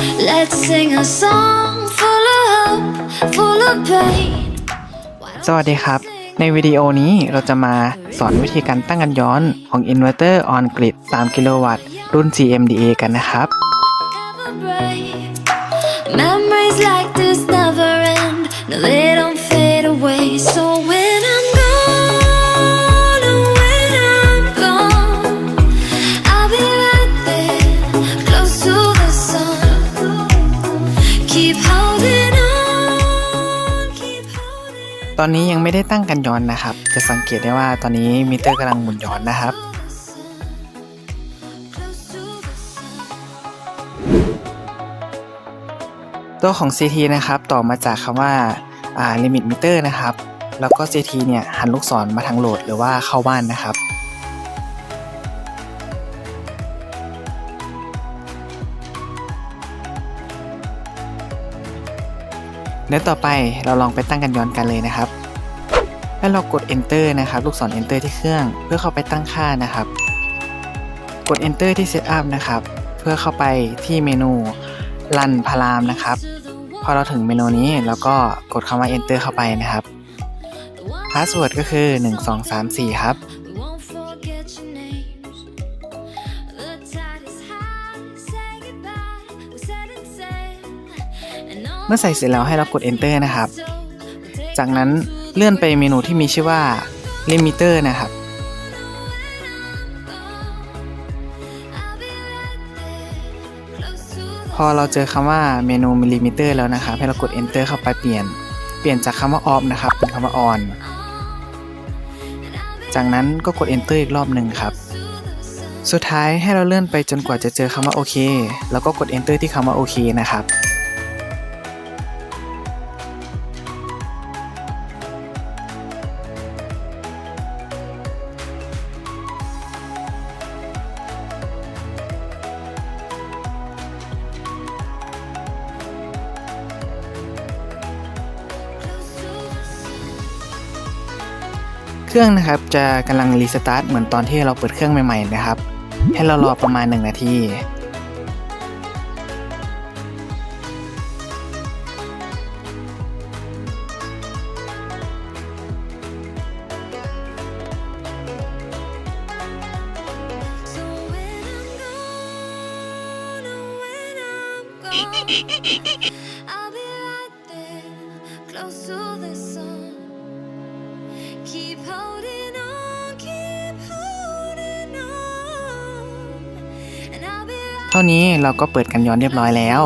Let's sing a song full of hope, full of pain. สวัสดีครับ ในวิดีโอนี้เราจะมาสอนวิธีการตั้งกันย้อนของอินเวอร์เตอร์ออนกริด3กิโลวัตต์รุ่น CMDA กันนะครับ Ever break. Memories like this never end. No, they don't fade away. So when ตอนนี้ยังไม่ได้ตั้งกันย้อนนะครับ จะสังเกตได้ว่าตอนนี้มิเตอร์กำลังหมุนย้อนนะครับ ตัวของ CT นะครับต่อมาจากคำว่าลิมิตมิเตอร์นะครับ แล้วก็ CT เนี่ยหันลูกศรมาทางโหลดหรือว่าเข้าบ้านนะครับ เดี๋ยวต่อไปเราลองไปตั้งกันย้อนกันเลยนะครับให้วเรากด enter นะครับ ลูกศร enter ที่เครื่อง เพื่อเข้าไปตั้งค่านะครับ กด enter ที่ setup นะครับ เพื่อเข้าไปที่เมนู run พารามนะครับ พอเราถึงเมนูนี้เราก็กดคำว่า enter เข้าไปนะครับพาสเวิร์ดก็คือ 1234 ครับ มื่อใส่เสร็จแล้วให้เรากด enter นะครับ จากนั้นเลื่อนไปเมนูที่มีชื่อว่า limiter นะครับ พอเราเจอคำว่าเมนู millimeter แล้วนะครับ ให้เรากด enter เข้าไปเปลี่ยน เปลี่ยนจากคำว่า off นะครับเป็นคำว่า on จากนั้นก็กด enter อีกรอบหนึ่งครับ สุดท้ายให้เราเลื่อนไปจนกว่าจะเจอคำว่าโอเค แล้วก็กด enter ที่คำว่าโอเคนะครับ เครื่องนะครับจะกำลังรีสตาร์ทเหมือนตอนที่เราเปิดเครื่องใหม่ๆนะครับ ให้เรารอประมาณ 1 นาที I'll be right there, close to the sun. Keep holding on, keep holding on, and I'll be right เท่านี้เราก็เปิดกันย้อนเรียบร้อยแล้ว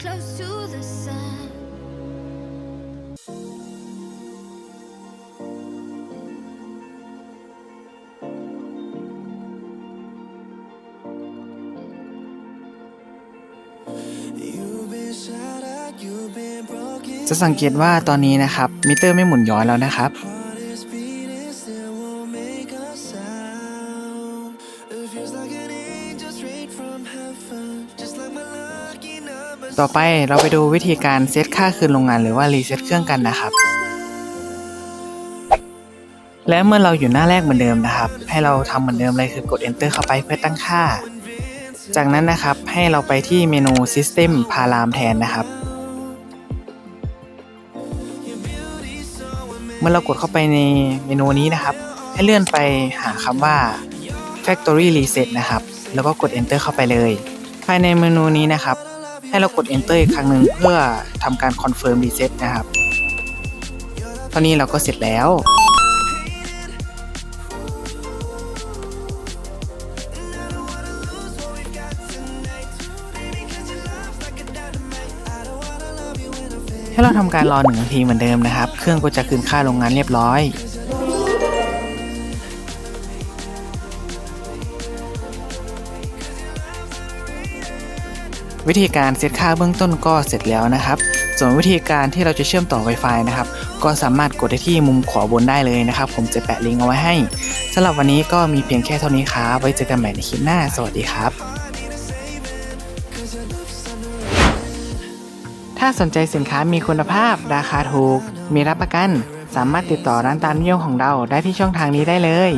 close to the sun. จะสังเกตว่าตอนนี้นะครับ มิเตอร์ไม่หมุนย้อนแล้วนะครับ ต่อไปเราไปดูวิธีการเซตค่าคืนโรงงานหรือว่ารีเซ็ตเครื่องกันนะครับ และเมื่อเราอยู่หน้าแรกเหมือนเดิมนะครับ ให้เราทำเหมือนเดิมเลยคือกด enter เข้าไปเพื่อตั้งค่า จากนั้นนะครับให้เราไปที่เมนู system พารามแทนนะครับ มื่อเรากดเข้าไปในเมนูนี้นะครับ ให้เลื่อนไปหาคำว่า factory reset นะครับ แล้วก็กด enter เข้าไปเลย ภายในเมนูนี้นะครับ ให้เรากด enter อีกครั้งหนึ่งเพื่อทำการ confirm reset นะครับตอนนี้เราก็เสร็จแล้ว ให้เราทำการรอหนึ่งนาทีเหมือนเดิมนะครับ เครื่องก็จะคืนค่าโรงงานเรียบร้อยวิธีการเซตค่าเบื้องต้นก็เสร็จแล้วนะครับ ส่วนวิธีการที่เราจะเชื่อมต่อ Wi-Fi นะครับ ก็สามารถกดได้ที่มุมขวาบนได้เลยนะครับ ผมจะแปะลิงก์เอาไว้ให้สำหรับวันนี้ก็มีเพียงแค่เท่านี้ครับ ไว้เจอกันใหม่ในคลิปหน้า สวัสดีครับ ถ้าสนใจสินค้ามีคุณภาพ ราคาถูก มีรับประกัน สามารถติดต่อร้านตามนิยมของเราได้ที่ช่องทางนี้ได้เลย